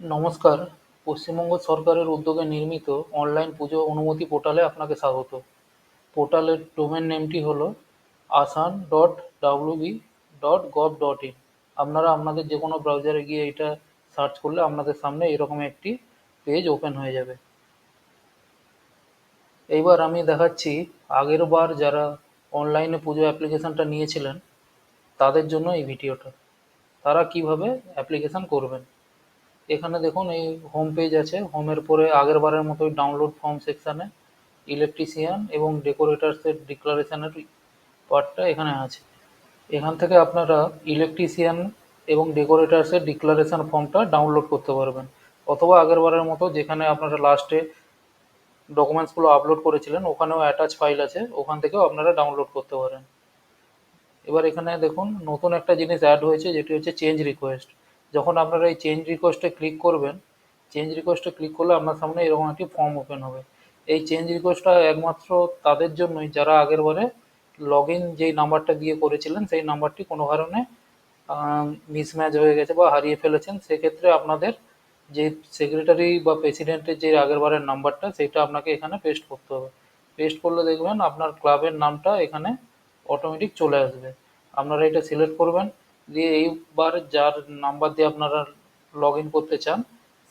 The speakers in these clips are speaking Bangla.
নমস্কার। পশ্চিমবঙ্গ সরকারের উদ্যোগে নির্মিত অনলাইন পুজো অনুমতি পোর্টালে আপনাকে স্বাগত। পোর্টালের ডোমেন নেমটি হলো Aasan dot WB dot gov dot in. আপনারা আপনাদের যে কোনো ব্রাউজারে গিয়ে এটা সার্চ করলে আপনাদের সামনে এরকম একটি পেজ ওপেন হয়ে যাবে। এইবার আমি দেখাচ্ছি আগের বার যারা অনলাইনে পুজো অ্যাপ্লিকেশনটা নিয়েছিলেন, তাদের জন্য এই ভিডিওটা। তারা কীভাবে অ্যাপ্লিকেশন করবেন? এখানে দেখুন এই হোম পেজ আছে। হোমের পরে আগের বারের মতোই ডাউনলোড ফর্ম সেকশানে ইলেকট্রিশিয়ান এবং ডেকোরেটার্সের ডিক্লারেশনের পার্টটা এখানে আছে। এখান থেকে আপনারা ইলেকট্রিশিয়ান এবং ডেকোরেটার্সের ডিক্লারেশন ফর্মটা ডাউনলোড করতে পারবেন। অথবা আগের বারের মতো যেখানে আপনারা লাস্টে ডকুমেন্টসগুলো আপলোড করেছিলেন, ওখানেও অ্যাটাচ ফাইল আছে। ওখান থেকেও আপনারা ডাউনলোড করতে পারেন। এবার এখানে দেখুন, নতুন একটা জিনিস অ্যাড হয়েছে, যেটি হচ্ছে চেঞ্জ রিকোয়েস্ট যখন আপনারা এই চেঞ্জ রিকোয়েস্টে ক্লিক করবেন চেঞ্জ রিকোয়েস্টে ক্লিক করলে আপনার সামনে এরকম একটি ফর্ম ওপেন হবে। এই চেঞ্জ রিকোয়েস্টটা একমাত্র তাদের জন্যই, যারা আগের বারে লগ ইন যেই নাম্বারটা দিয়ে করেছিলেন, সেই নাম্বারটি কোনো কারণে মিসম্যাচ হয়ে গেছে বা হারিয়ে ফেলেছেন, সেক্ষেত্রে আপনাদের যে সেক্রেটারি বা প্রেসিডেন্টের যে আগের বারের নাম্বারটা সেটা আপনাকে এখানে পেস্ট করতে হবে। পেস্ট করলে দেখবেন আপনার ক্লাবের নামটা এখানে অটোমেটিক চলে আসবে। আপনারা এটা সিলেক্ট করবেন দিয়ে এইবার যার নাম্বার দিয়ে আপনারা লগ ইন করতে চান,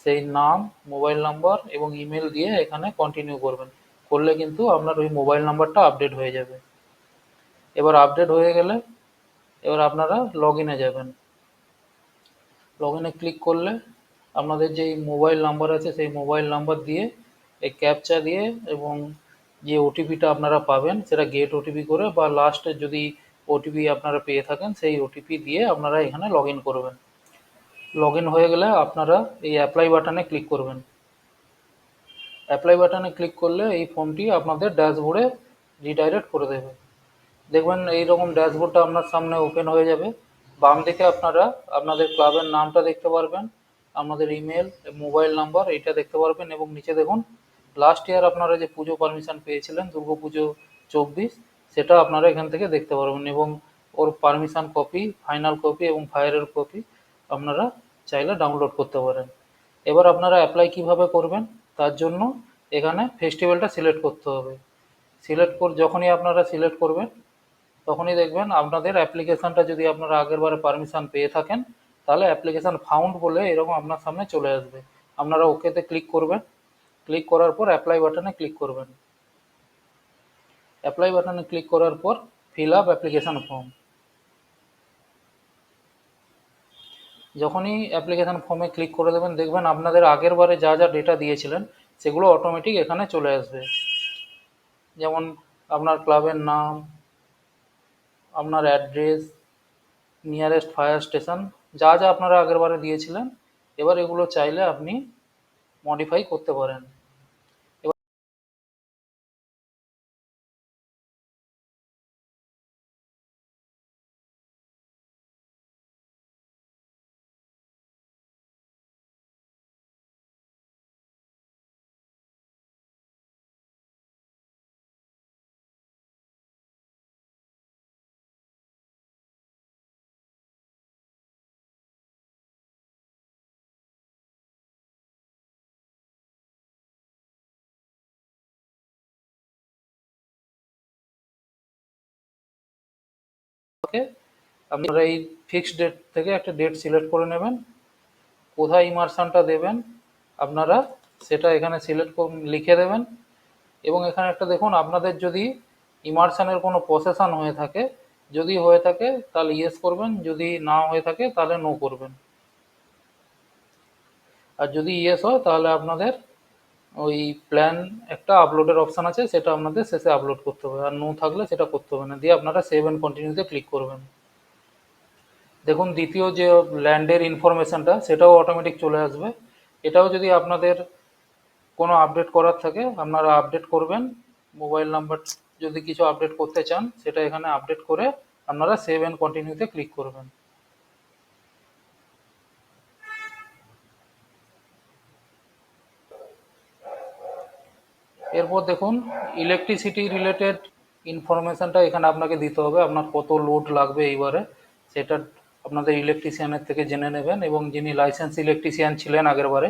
সেই নাম মোবাইল নাম্বার এবং ইমেল দিয়ে এখানে কন্টিনিউ করবেন। করলে কিন্তু আপনার ওই মোবাইল নাম্বারটা আপডেট হয়ে যাবে। এবার আপডেট হয়ে গেলে এবার আপনারা লগ ইনে যাবেন। লগ ইনে ক্লিক করলে আপনাদের যেই মোবাইল নাম্বার আছে, সেই মোবাইল নাম্বার দিয়ে এই ক্যাপচা দিয়ে এবং যে ওটিপিটা আপনারা পাবেন, সেটা গেট ওটিপি করে বা লাস্টে যদি ওটিপি আপনারা পেয়ে থাকেন, সেই ওটিপি দিয়ে আপনারা এখানে লগ ইন করবেন। লগ ইন হয়ে গেলে আপনারা এই অ্যাপ্লাই বাটনে ক্লিক করবেন। অ্যাপ্লাই বাটনে ক্লিক করলে এই ফর্মটি আপনাদের ড্যাশবোর্ডে রিডাইরেক্ট করে দেবে। দেখবেন এইরকম ড্যাশবোর্ডটা আপনার সামনে ওপেন হয়ে যাবে। বাম দিকে আপনারা আপনাদের ক্লাবের নামটা দেখতে পারবেন, আপনাদের ইমেল মোবাইল নাম্বার এইটা দেখতে পারবেন এবং নিচে দেখুন লাস্ট ইয়ার আপনারা যে পুজো পারমিশন পেয়েছিলেন, দুর্গা পুজো চব্বিশ সেটা আপনারা এখান থেকে দেখতে পারবেন এবং ওর পারমিশন কপি ফাইনাল কপি এবং ফায়ারের কপি আপনারা চাইলে ডাউনলোড করতে পারেন। এবার আপনারা অ্যাপ্লাই কীভাবে করবেন? তার জন্য এখানে ফেস্টিভ্যালটা সিলেক্ট করতে হবে। সিলেক্ট কর যখনই আপনারা সিলেক্ট করবেন, তখনই দেখবেন আপনাদের অ্যাপ্লিকেশানটা যদি আপনারা আগের বারে পারমিশন পেয়ে থাকেন, তাহলে অ্যাপ্লিকেশান ফাউন্ড বলে এরকম আপনার সামনে চলে আসবে। আপনারা ওকেতে ক্লিক করবেন। ক্লিক করার পর অ্যাপ্লাই বাটনে ক্লিক করবেন। অ্যাপ্লাই বাটনে ক্লিক করার পর ফিল আপ অ্যাপ্লিকেশান ফর্ম যখনই অ্যাপ্লিকেশান ফর্মে ক্লিক করে দেবেন, দেখবেন আপনাদের আগের বারে যা যা ডেটা দিয়েছিলেন, সেগুলো অটোমেটিক এখানে চলে আসবে। যেমন আপনার ক্লাবের নাম, আপনার অ্যাড্রেস নিয়ারেস্ট ফায়ার স্টেশন যা যা আপনারা আগের বারে দিয়েছিলেন, এবার এগুলো চাইলে আপনি মডিফাই করতে পারেন। ওকে আপনারা এই ফিক্সড ডেট থেকে একটা ডেট সিলেক্ট করে নেবেন, কোথায় ইমার্শনটা দেবেন, আপনারা সেটা এখানে সিলেক্ট লিখে দেবেন এবং এখানে একটা দেখুন, আপনাদের যদি ইমার্শনের কোনো প্রসেশন হয়ে থাকে, যদি হয়ে থাকে তাহলে ইয়েস করবেন, যদি না হয়ে থাকে তাহলে নো করবেন। আর যদি ইয়েস হয় তাহলে আপনাদের ওই প্ল্যান একটা আপলোডের অপশান আছে, সেটা আপনাদের শেষে আপলোড করতে হবে। আর নো থাকলে সেটা করতে হবে না। দিয়ে আপনারা সেভ অ্যান্ড কন্টিনিউতে ক্লিক করবেন। দেখুন, দ্বিতীয় যে ল্যান্ডের ইনফরমেশানটা সেটাও অটোমেটিক চলে আসবে। এটাও যদি আপনাদের কোনো আপডেট করার থাকে, আপনারা আপডেট করবেন। মোবাইল নাম্বার যদি কিছু আপডেট করতে চান, সেটা এখানে আপডেট করে আপনারা সেভ অ্যান্ড কন্টিনিউতে ক্লিক করবেন। এরপর দেখুন ইলেকট্রিসিটি রিলেটেড ইনফরমেশানটা এখানে আপনাকে দিতে হবে, আপনার কত লোড লাগবে এইবারে, সেটা আপনাদের ইলেকট্রিশিয়ানের থেকে জেনে নেবেন এবং যিনি লাইসেন্স ইলেকট্রিশিয়ান ছিলেন আগেরবারে,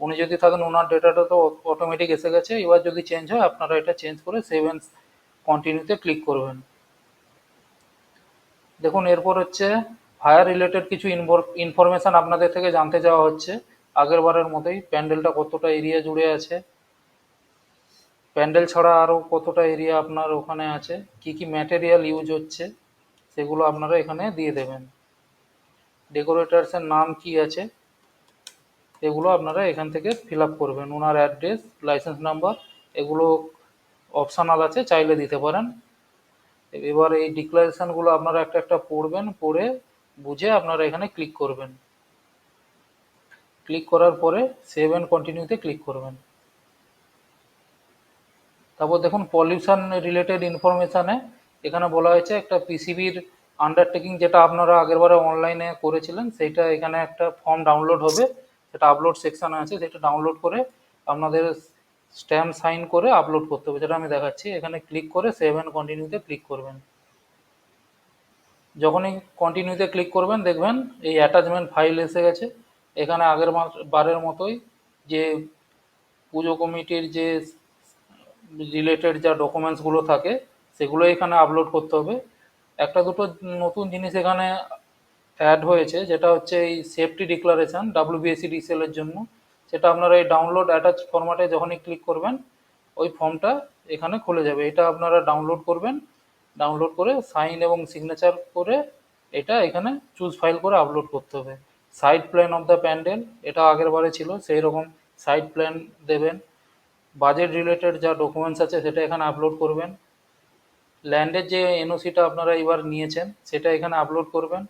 উনি যদি থাকেন ওনার ডেটাটা তো অটোমেটিক এসে গেছে, এবার যদি চেঞ্জ হয়, আপনারা এটা চেঞ্জ করে সেভ অ্যান্ড কন্টিনিউতে ক্লিক করবেন। দেখুন, এরপর হচ্ছে ফায়ার রিলেটেড কিছু ইনফরমেশন আপনাদের থেকে জানতে চাওয়া হচ্ছে আগের বারের মতোই প্যান্ডেলটা কতটা এরিয়া জুড়ে আছে প্যান্ডেল ছাড়া আরও কতটা এরিয়া আপনার ওখানে আছে? কি কি ম্যাটেরিয়াল ইউজ হচ্ছে? সেগুলো আপনারা এখানে দিয়ে দেবেন। ডেকোরেটার্সের নাম কি আছে? এগুলো আপনারা এখান থেকে ফিল আপ করবেন। ওনার অ্যাড্রেস লাইসেন্স নাম্বার এগুলো অপশনাল আছে, চাইলে দিতে পারেন। এবার এই ডিক্লারেশনগুলো আপনারা একটা একটা পড়বেন, পড়ে বুঝে আপনারা এখানে ক্লিক করবেন। ক্লিক করার পরে সেভ অ্যান্ড কন্টিনিউতে ক্লিক করবেন। তারপর দেখুন পলিউশন রিলেটেড ইনফরমেশানে এখানে বলা হয়েছে একটা পিসিবির আন্ডারটেকিং যেটা আপনারা আগেরবারে অনলাইনে করেছিলেন, সেইটা এখানে একটা ফর্ম ডাউনলোড হবে। সেটা আপলোড সেকশানে আছে, সেটা ডাউনলোড করে আপনাদের স্ট্যাম্প সাইন করে আপলোড করতে হবে, যেটা আমি দেখাচ্ছি। এখানে ক্লিক করে সেভ অ্যান্ড কন্টিনিউতে ক্লিক করবেন। যখনই কন্টিনিউতে ক্লিক করবেন, দেখবেন এই অ্যাটাচমেন্ট ফাইল এসে গেছে। এখানে আগের বারের মতোই যে পুজো কমিটির যে রিলেটেড যা ডকুমেন্টসগুলো থাকে, সেগুলো এখানে আপলোড করতে হবে। একটা দুটো নতুন জিনিস এখানে অ্যাড হয়েছে, যেটা হচ্ছে এই সেফটি ডিক্লারেশন ডাব্লিউবিএসসি ডিসেল এর জন্য। সেটা আপনারা এই ডাউনলোড অ্যাটাচ ফরম্যাটে যখনই ক্লিক করবেন, ওই ফর্মটা এখানে খুলে যাবে। এটা আপনারা ডাউনলোড করবেন ডাউনলোড করে সাইন এবং সিগনেচার করে এটা এখানে চুজ ফাইল করে আপলোড করতে হবে। Side plan of the pandal এটা আগের বারে ছিল সেই রকম সাইড প্ল্যান দেবেন। বাজেট রিলেটেড যা ডকুমেন্টস আছে সেটা এখানে আপলোড করবেন। ল্যান্ডের যে এনওসিটা আপনারা এবার নিয়েছেন, সেটা এখানে আপলোড করবেন।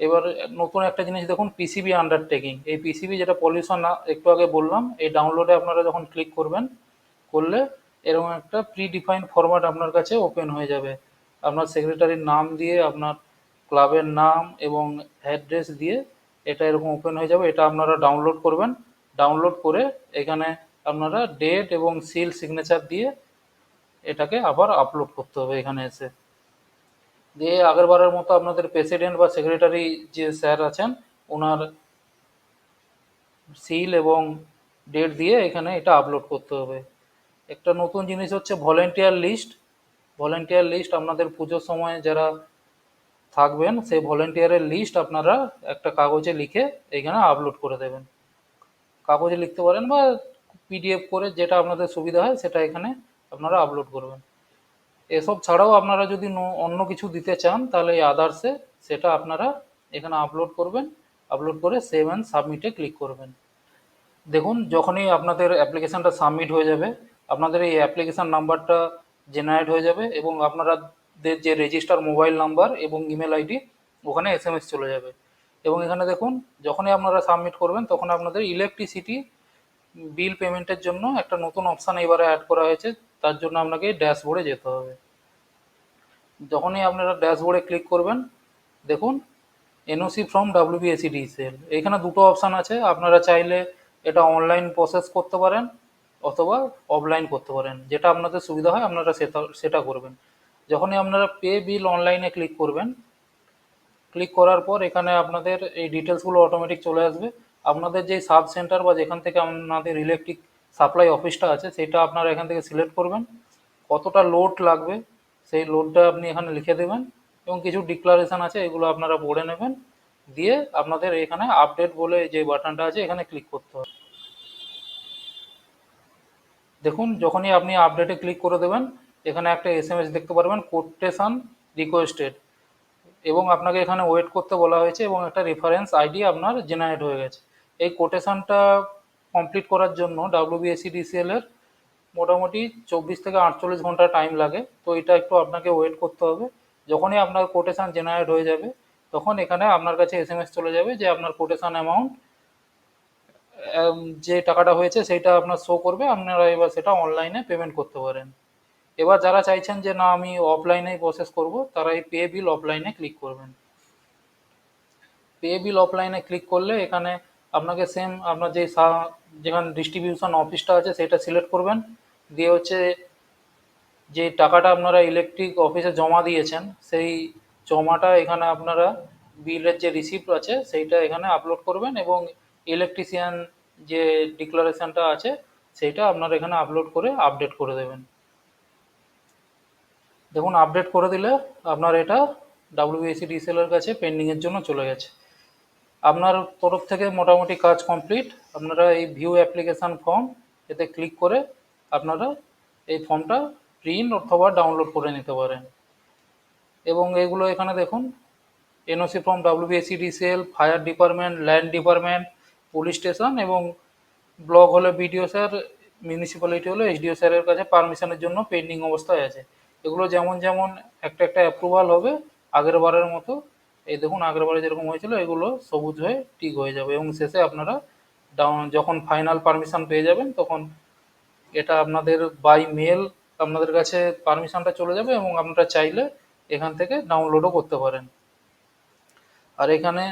এবার নতুন একটা জিনিস দেখুন পিসিবি আন্ডারটেকিং এই পিসিবি যেটা পলিউশন একটু আগে বললাম, এই ডাউনলোডে আপনারা যখন ক্লিক করবেন, করলে এরকম একটা প্রি ডিফাইন ফরম্যাট আপনার কাছে ওপেন হয়ে যাবে। আপনার সেক্রেটারির নাম দিয়ে, আপনার ক্লাবের নাম এবং অ্যাড্রেস দিয়ে এটা এরকম ওপেন হয়ে যাবে। এটা আপনারা ডাউনলোড করবেন। ডাউনলোড করে এখানে আপনারা ডেট এবং সিল সিগনেচার দিয়ে এটাকে আবার আপলোড করতে হবে এখানে এসে। দিয়ে আগেরবারের মতো আপনাদের প্রেসিডেন্ট বা সেক্রেটারি যে স্যার আছেন ওনার সিল এবং ডেট দিয়ে এখানে এটা আপলোড করতে হবে। একটা নতুন জিনিস হচ্ছে ভলেন্টিয়ার লিস্ট ভলেন্টিয়ার লিস্ট আপনাদের পুজোর সময় যারা থাকবেন, সেই ভলেন্টিয়ারের লিস্ট আপনারা একটা কাগজে লিখে এখানে আপলোড করে দেবেন। কাগজে লিখতে পারেন বা পিডিএফ করে যেটা আপনাদের সুবিধা হয় সেটা এখানে আপনারা আপলোড করবেন। এসব ছাড়াও আপনারা যদি অন্য কিছু দিতে চান, তাহলে এই আদার্সে সেটা আপনারা এখানে আপলোড করবেন আপলোড করে সেভ অ্যান্ড সাবমিটে ক্লিক করবেন। দেখুন, যখনই আপনাদের অ্যাপ্লিকেশানটা সাবমিট হয়ে যাবে, আপনাদের এই অ্যাপ্লিকেশান নাম্বারটা জেনারেট হয়ে যাবে এবং আপনাদের যে রেজিস্টার মোবাইল নাম্বার এবং ইমেল আইডি ওখানে এস চলে যাবে। এবং এখানে দেখুন, যখনই আপনারা সাবমিট করবেন, তখন আপনাদের ইলেকট্রিসিটি বিল পেমেন্টের জন্য একটা নতুন অপশান এবারে অ্যাড করা হয়েছে, তার জন্য আপনাকে ড্যাশবোর্ডে যেতে হবে। যখনই আপনারা ড্যাশবোর্ডে ক্লিক করবেন, দেখুন এনওসি ফ্রম ডাব্লিউবিএসি ডিসেল এখানে দুটো অপশান আছে, আপনারা চাইলে এটা অনলাইন প্রসেস করতে পারেন অথবা অফলাইন করতে পারেন। যেটা আপনাদের সুবিধা হয়, আপনারা সেটা সেটা করবেন। যখনই আপনারা পে বিল অনলাইনে ক্লিক করবেন ক্লিক করার পর এখানে আপনাদের এই ডিটেলসগুলো অটোমেটিক চলে আসবে। আপনাদের যেই সাব সেন্টার বা যেখান থেকে আপনাদের ইলেকট্রিক সাপ্লাই অফিসটা আছে, সেটা আপনারা এখান থেকে সিলেক্ট করবেন। কতটা লোড লাগবে, সেই লোডটা আপনি এখানে লিখে দেবেন এবং কিছু ডিক্লারেশন আছে, এগুলো আপনারা পড়ে নেবেন। দিয়ে আপনাদের এখানে আপডেট বলে যে বাটনটা আছে, এখানে ক্লিক করতে হবে। দেখুন, যখনই আপনি আপডেটে ক্লিক করে দেবেন, এখানে একটা এস এম এস দেখতে পারবেন কোটেশন রিকোয়েস্টেড এবং আপনাকে এখানে ওয়েট করতে বলা হয়েছে এবং একটা রেফারেন্স আইডি আপনার জেনারেট হয়ে গেছে। এই কোটেশনটা কমপ্লিট করার জন্য ডাব্লিউবিএসিডিসিএল এর মোটামুটি চব্বিশ থেকে আটচল্লিশ ঘণ্টা টাইম লাগে। তো এটা একটু আপনাকে ওয়েট করতে হবে। যখনই আপনার কোটেশান জেনারেট হয়ে যাবে, তখন এখানে আপনার কাছে এস এম এস চলে যাবে যে আপনার কোটেশান অ্যামাউন্ট যে টাকাটা হয়েছে সেটা আপনার শো করবে। আপনারা এবার সেটা অনলাইনে পেমেন্ট করতে পারেন। এবার যারা চাইছেন যে না, আমি অফলাইনেই প্রসেস করব, তারা এই পে বিল অফলাইনে ক্লিক করবেন। পে বিল অফলাইনে ক্লিক করলে এখানে আপনাকে সেম আপনার যে যেখানে ডিস্ট্রিবিউশন অফিসটা আছে, সেটা সিলেক্ট করবেন। দিয়ে হচ্ছে যে টাকাটা আপনারা ইলেকট্রিক অফিসে জমা দিয়েছেন, সেই জমাটা এখানে আপনারা বিলের যে রিসিপ্ট আছে, সেইটা এখানে আপলোড করবেন এবং ইলেকট্রিশিয়ান যে ডিক্লারেশনটা আছে সেইটা আপনার এখানে আপলোড করে আপডেট করে দেবেন। দেখুন আপডেট করে দিলে আপনার এটা ডাব্লিউবিএসি ডিসেলের কাছে পেন্ডিংয়ের জন্য চলে গেছে। আপনার তরফ থেকে মোটামুটি কাজ কমপ্লিট আপনারা এই ভিউ অ্যাপ্লিকেশান ফর্ম এতে ক্লিক করে আপনারা এই ফর্মটা প্রিন্ট অথবা ডাউনলোড করে নিতে পারেন। এবং এগুলো এখানে দেখুন NOC form WBAC diesel fire department land department police station এবং ব্লক হলে বিডিও স্যার মিউনিসিপ্যালিটি হলে এইচডিও স্যারের কাছে পারমিশনের জন্য পেন্ডিং অবস্থায় আছে। এগুলো যেমন যেমন একটা একটা অ্যাপ্রুভাল হবে, আগের বারের মতো এই দেখুন, আগের বারে যেরকম হয়েছিল, এগুলো সবুজ হয়ে ঠিক হয়ে যাবে। এবং শেষে আপনারা ডাউন যখন ফাইনাল পারমিশন পেয়ে যাবেন, তখন এটা আপনাদের বাই মেল আপনাদের কাছে পারমিশনটা চলে যাবে এবং আপনারা চাইলে এখান থেকে ডাউনলোডও করতে পারেন। আর এখানে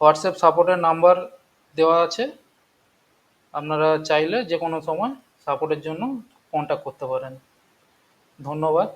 হোয়াটসঅ্যাপ সাপোর্টের নাম্বার দেওয়া আছে। আপনারা চাইলে যে কোনো সময় সাপোর্টের জন্য কন্ট্যাক্ট করতে পারেন। ধন্যবাদ।